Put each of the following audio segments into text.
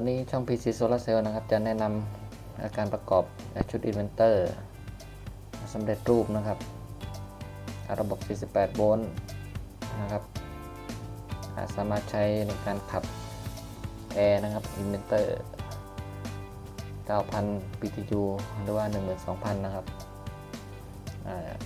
วันนี้ช่อง PC Solar Cell นะครับ จะแนะนำาการประกอบชุดอินเวนเตอร์สำเร็จรูปนะครับระบบ 48 โวลต์นะครับ สามารถใช้ในการขับแอร์นะครับอินเวนเตอร์ 9,000 BTU หรือว่า 12,000 นะครับ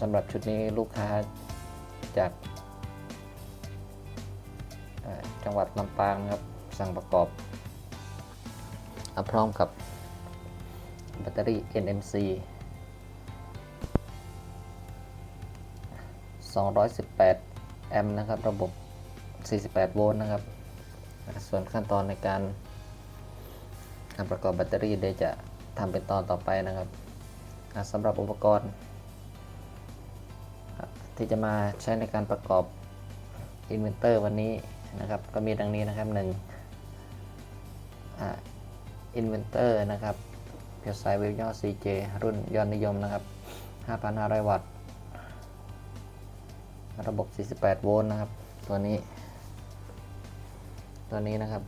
สำหรับชุดนี้ลูกค้าจากจังหวัดลำปางครับ สั่งประกอบ พร้อมกับแบตเตอรี่ NMC 218 แอมป์นะครับ ระบบ 48 โวลต์นะครับ ส่วนขั้นตอนในการการประกอบแบตเตอรี่เดี๋ยวจะทำเป็นตอนต่อไปนะครับสำหรับอุปกรณ์ ที่จะมาใช้ในการประกอบอินเวนเตอร์วันนี้นะครับ ก็มีดังนี้นะครับ 1 Inventor นะครับเพียสายเวลย่อ CJ รุ่นยอดนิยมนะครับ 5,500 วัตต์ ระบบ 48 โวลต์นะครับ ตัวนี้ ตัวนี้นะครับ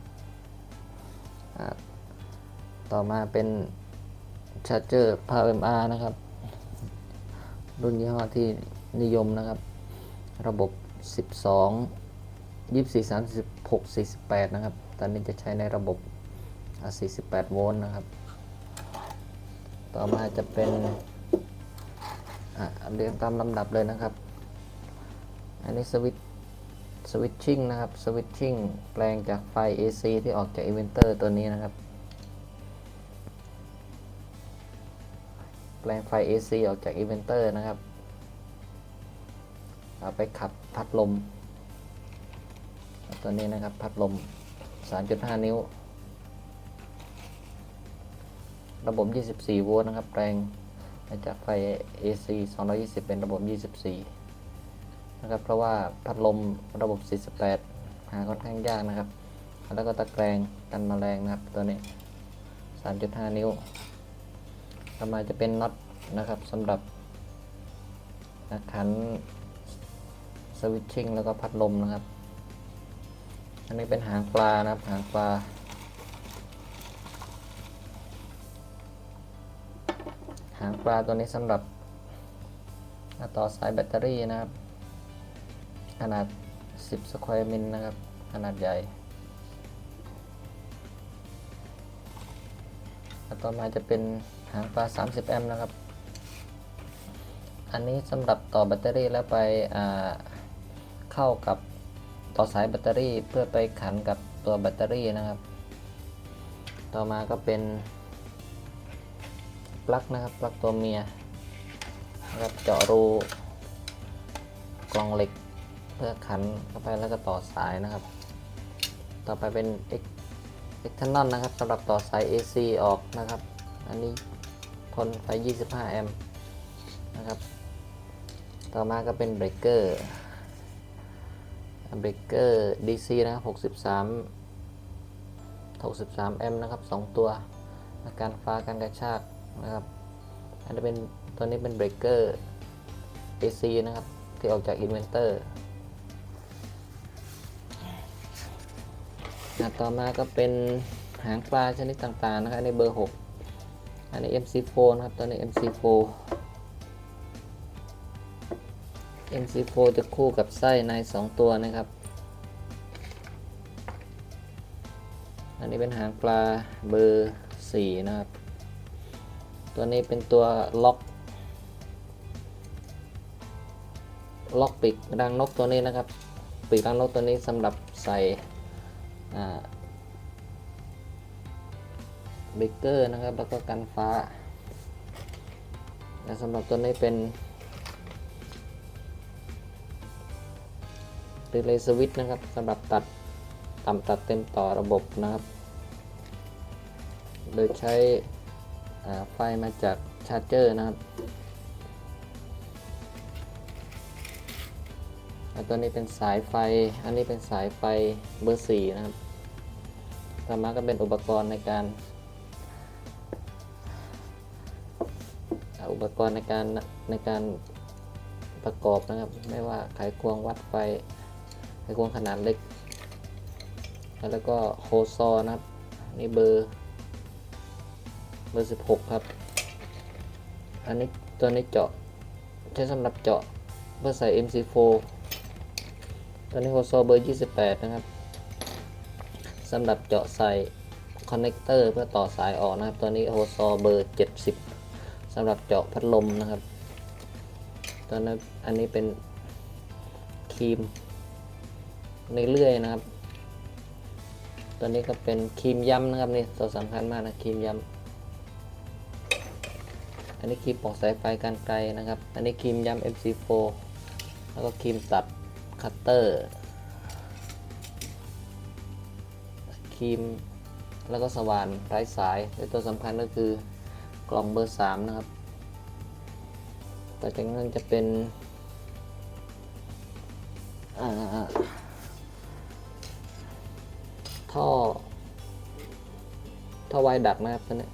ต่อมาเป็นชาร์จเจอร์ PWR นะครับ รุ่นยี่ห้อที่นิยมนะครับ ระบบ 12 24 36 48 นะครับ ตอนนี้จะใช้ในระบบ 48 โวลต์นะครับ ต่อมาจะเป็นอะเรียงตามลำดับเลยนะครับ อันนี้สวิตสวิตชิ่งนะครับ สวิตชิ่งแปลงจากไฟ AC ที่ออกจากอินเวนเตอร์ตัวนี้นะครับ แปลงไฟ AC ออกจากอินเวนเตอร์นะครับ เอาไปขับพัดลม ตัวนี้นะครับ พัดลม 3.5 นิ้ว ระบบ 24 โวลต์นะครับแปลงมาจากไฟ AC 220 เป็นระบบ 24 นะครับ เพราะว่าพัดลมระบบ 48 หาค่อนข้างยากนะครับ แล้วก็ตะแกรงกันแมลงนะครับตัวนี้ 3.5 นิ้วต่อมาจะเป็นน็อตนะครับสำหรับขันสวิตชิ่งแล้วก็พัดลมนะครับ อันนี้เป็นหางปลานะครับหางปลาางปลาตัวนี้สำหรับต่อสายแบตเตอรี่นะครับ ขนาด 10 สแควร์มิลนะครับ ขนาดใหญ่ ต่อมาจะเป็นหางปลา 30 แอมป์นะครับ อันนี้สำหรับต่อแบตเตอรี่แล้วไปเข้ากับต่อสายแบตเตอรี่เพื่อไปขันกับตัวแบตเตอรี่นะครับ ต่อมาก็เป็น ปลั๊กนะครับปลั๊กตัวเมียนะครับเจาะรูกล่องเหล็กเพื่อขันเข้าไปแล้วก็ต่อสายนะครับ ต่อไปเป็น X external นะครับสำหรับต่อสาย AC ออกนะครับ อันนี้ทนไฟ 25 แอมป์นะครับ ต่อมาก็เป็นเบรกเกอร์เบรกเกอร์ DC นะครับ 63 63 แอมป์นะครับ 2 ตัวอาการฟ้าการกระชาก นะครับอันนี้เป็นตัวนี้เป็นเบรกเกอร์ AC นะครับ ที่ออกจากอินเวนเตอร์อะต่อมาก็เป็นหางปลาชนิดต่างๆนะครับอันเบอร์ 6 อันนี้ MC4 นะครับ ตัวนี้ MC4 MC4 จะคู่กับไส้ใน 2 ตัวนะครับ อันนี้เป็นหางปลาเบอร์ 4 นะครับ ตัวนี้เป็นตัวล็อก ล็อกปีกรังนกตัวนี้นะครับ ปีกรังนกตัวนี้สำหรับใส่เบเกอร์นะครับ แล้วก็กันฟ้า และสำหรับตัวนี้เป็นรีเลย์สวิตนะครับสำหรับตัดต่ำตัดเต็มต่อระบบนะครับ โดยใช้ ไฟมาจากชาร์จเจอร์นะครับตัวนี้เป็นสายไฟ อันนี้เป็นสายไฟเบอร์สี่นะครับต่อมาก็เป็นอุปกรณ์ในการ อุปกรณ์ในการในการประกอบนะครับ ไม่ว่าไขควงวัดไฟ ไขควงขนาดเล็ก แล้วก็โฮซอนะครับ นี่เบอร์ เบอร์16ครับ อันนี้ตัวนี้เจาะ ใช้สำหรับเจาะเพื่อใส่ MC4 ตัวนี้โฮโซเบอร์28นะครับสำหรับเจาะใส่คอนเนคเตอร์เพื่อต่อสายออกนะครับ ตัวนี้โฮโซเบอร์ 70สำหรับเจาะพัดลมนะครับ ตัวนั้นอันนี้เป็นครีมในเลื่อยนะครับ ตัวนี้ก็เป็นครีมย้ำนะครับนี่ตัวสำคัญมากนะครีมย้ำ อันนี้ครีมปอกสายไฟการไกลนะครับ อันนี้ครีมย้ำ MC4 แล้วก็ครีมตัดคัตเตอร์ครีมแล้วก็สว่านไร้สายและตัวสำคัญก็คือกล่องเบอร์ 3 นะครับต่อจากนั้นจะเป็นท่อท่อไวดักนะครับตัวนี้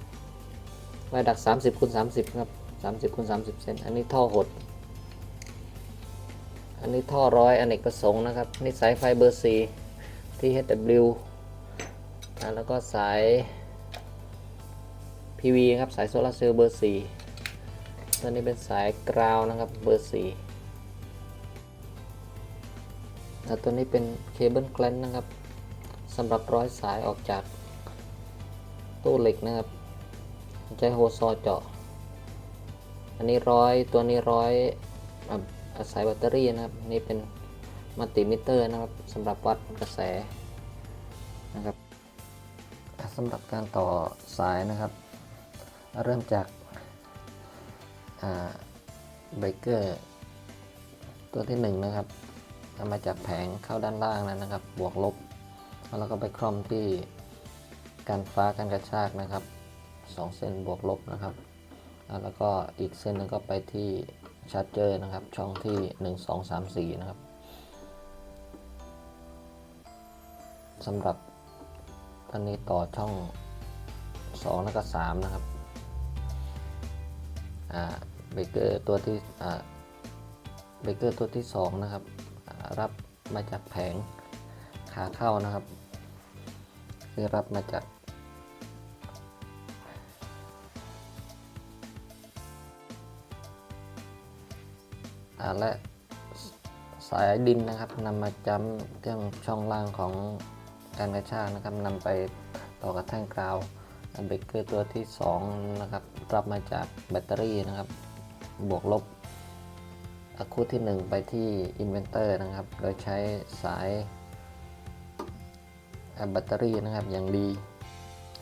ไวดัก 30คูณ30 ครับ 30คูณ30 เซน อันนี้ท่อหด อันนี้ท่อร้อยอเนกประสงค์นะครับ นี่สายไฟเบอร์ 4 ที่ HW อ่าแล้วก็สาย PV ครับ สายโซลาร์เซลล์เบอร์ 4 ตัวนี้เป็นสายกราวนะครับ เบอร์ 4 แล้วตัวนี้เป็นเคเบิลแกลนนะครับสำหรับร้อยสายออกจากตู้เหล็กนะครับ ใช้โฮซอเจาะ อันนี้ร้อยตัวนี้ร้อยอาศัยแบตเตอรี่นะครับ นี่เป็นมัลติมิเตอร์นะครับสำหรับวัดกระแสนะครับสำหรับการต่อสายนะครับ เริ่มจากเบรกเกอร์ตัวที่1นะครับเอามาจากแผงเข้าด้านล่างนะครับ บวกลบ แล้วก็ไปคล่อมที่การฟ้าการกระชากนะครับ 2 เส้นบวกลบนะครับ แล้วก็อีกเส้นนึงก็ไปที่ชาร์จเจอร์นะครับ ช่องที่ 1 2 3 4 นะครับสำหรับตอนนี้ต่อช่อง 2 แล้วก็ 3 นะครับเบรกเกอร์ตัวที่เบรกเกอร์ตัวที่ 2 นะครับ รับมาจากแผงขาเข้านะครับ คือรับมาจาก และสายดินนะครับนำมาจ้ำเรื่องช่องล่างของการกระชากนะครับนำไปต่อกับแท่งกราวเบรกเกอร์ตัวที่2นะครับรับมาจากแบตเตอรี่นะครับ บวกลบอะคูที่ 1 ไปที่อินเวนเตอร์นะครับ โดยใช้สายแบตเตอรี่นะครับอย่างดี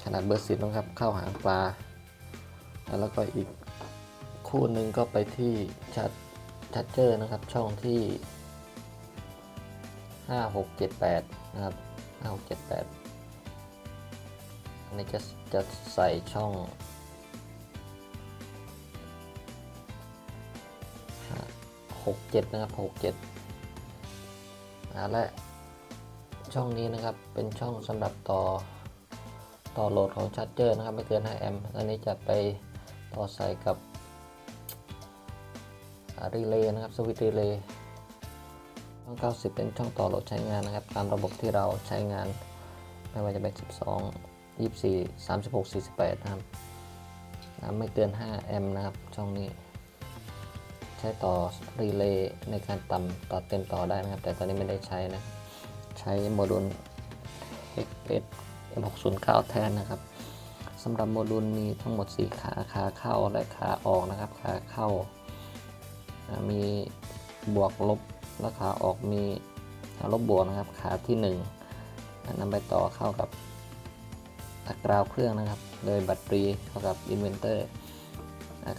ขนาดเบอร์สิบนะครับเข้าหางปลา แล้วก็อีกคู่หนึ่งก็ไปที่ชั ดชัดเจอร์นะครับ ช่องที่ 5 6 7 8 นะครับ 5 6 7 8 อันนี้จะจะใส่ช่อง6 7 นะครับ 6 7อ่าและช่องนี้นะครับเป็นช่องสำหรับต่อต่อโหลดของชาร์จเจอร์นะครับ ไม่เกิน 5 แอมป์อันนี้จะไปต่อใส่กับ รีเลย์นะครับสวิตช์รีเลย์ช่อง 90 เป็นช่องต่อโหลดใช้งานนะครับ ตามระบบที่เราใช้งาน ไม่ว่าจะเป็น 12 24 36 48 นะครับอ่าไม่เกิน 5 แอมป์นะครับ ช่องนี้ ใช้ต่อรีเลย์ในการต่ำต่อเต็มต่อได้นะครับ แต่ตอนนี้ไม่ได้ใช้นะ ใช้โมดูล XS M609 แทนนะครับสำหรับโมดูลมีทั้งหมด 4 ขา ขาเข้าและขาออกนะครับ ขาเข้า มีบวกลบและขาออกมีขาลบบวกนะครับ ขาที่1อ่านำไปต่อเข้ากับตะกราวเครื่องนะครับ โดยแบตเตอรี่เข้ากับอินเวนเตอร์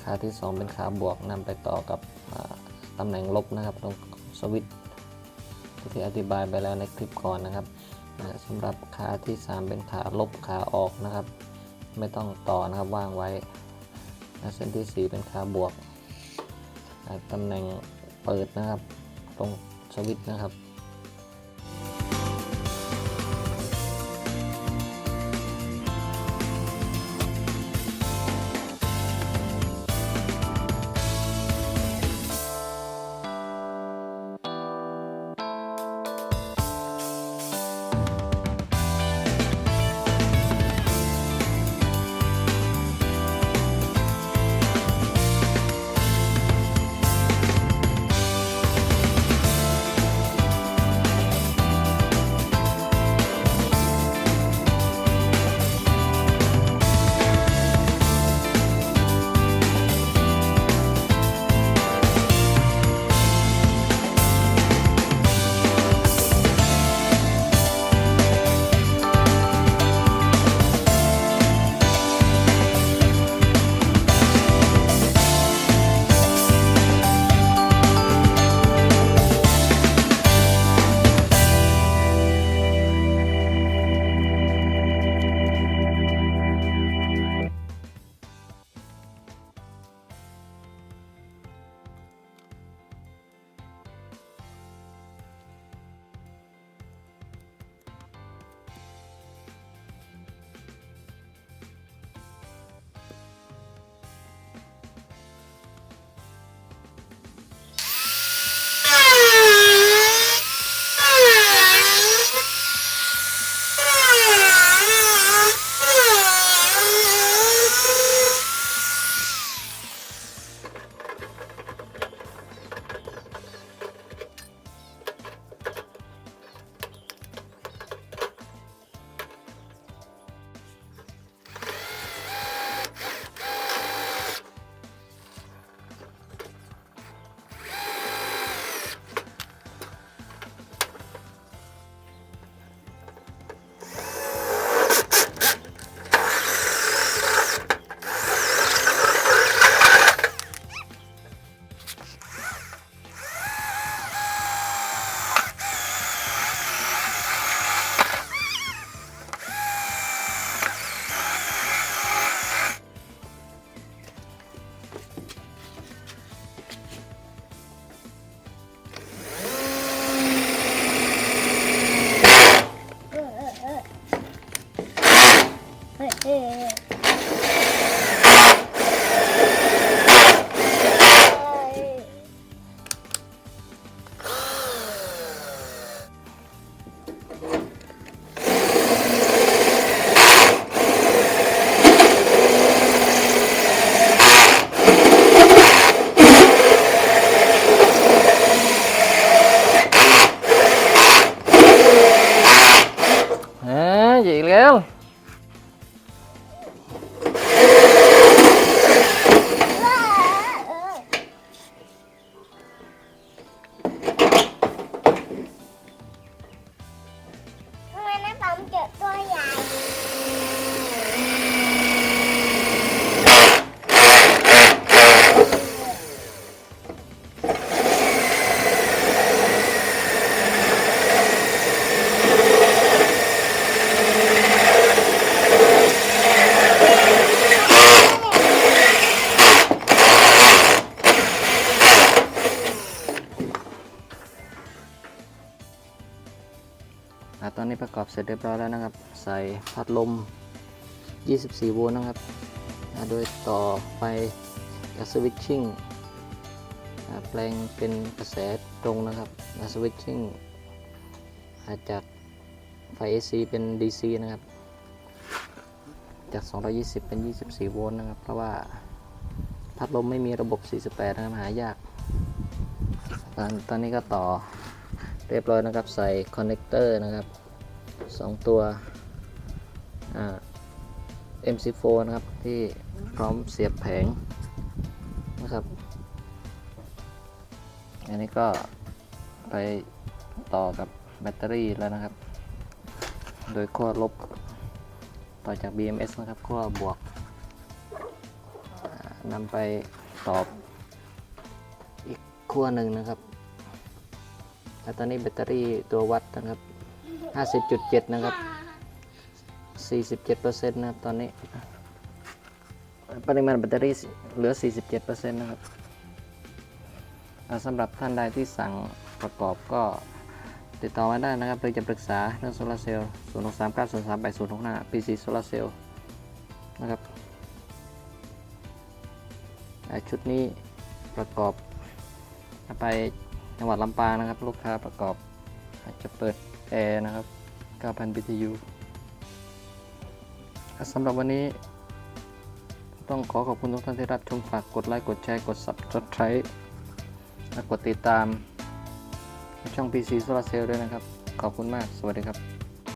ขาที่ 2 เป็นขาบวกนำไปต่อกับอ่าตำแหน่งลบนะครับตรงสวิตช์ที่อธิบายไปแล้วในคลิปก่อนนะครับสำหรับขาที่ 3 เป็นขาลบขาออกนะครับ ไม่ต้องต่อนะครับว่างไว้เส้นที่ 4 เป็นขาบวก ตำแหน่งเปิดนะครับ ตรงสวิตช์นะครับ กอบเสร็จเรียบร้อยแล้วนะครับ ใส่พัดลม 24 โวลต์นะครับ โดยต่อไฟกับสวิตชิ่งแปลงเป็นกระแสตรงนะครับและสวิตชิ่งอาจากไฟ AC เป็น DC นะครับ จาก 220 เป็น 24 โวลต์นะครับ เพราะว่าพัดลมไม่มีระบบ 48 นะครับหายาก ตอนตอนนี้ก็ต่อเรียบร้อยนะครับ ใส่คอนเนคเตอร์นะครับ สองตัว MC4 นะครับ ที่พร้อมเสียบแผงนะครับ อันนี้ก็ไปต่อกับแบตเตอรี่แล้วนะครับ โดยขั้วลบต่อจาก BMS นะครับขั้วบวกนำไปตอบอีกขั้วหนึ่งนะครับแล้วตอนนี้แบตเตอรี่ตัววัดนะครับ 50.7 นะครับ 47%นะครับตอนนี้ ปริมาณแบตเตอรี่เหลือ 47%นะครับอ่าสำหรับท่านใดที่สั่งประกอบก็ติดต่อมาได้นะครับหรือจะปรึกษาเรื่องโซลาร์เซลล์0 6 3 9 0 3 8 0 6 5 PC Solar Cell นะครับชุดนี้ประกอบไปจังหวัดลำปางนะครับ ลูกค้าประกอบอาจจะเปิด แอร์นะครับ 9,000 BTU สำหรับวันนี้ ต้องขอขอบคุณทุกท่านที่รับชมฝากกดไลค์กดแชร์กด Subscribe และกดติดตามช่อง PC Solar Cell ด้วยนะครับ ขอบคุณมาก สวัสดีครับ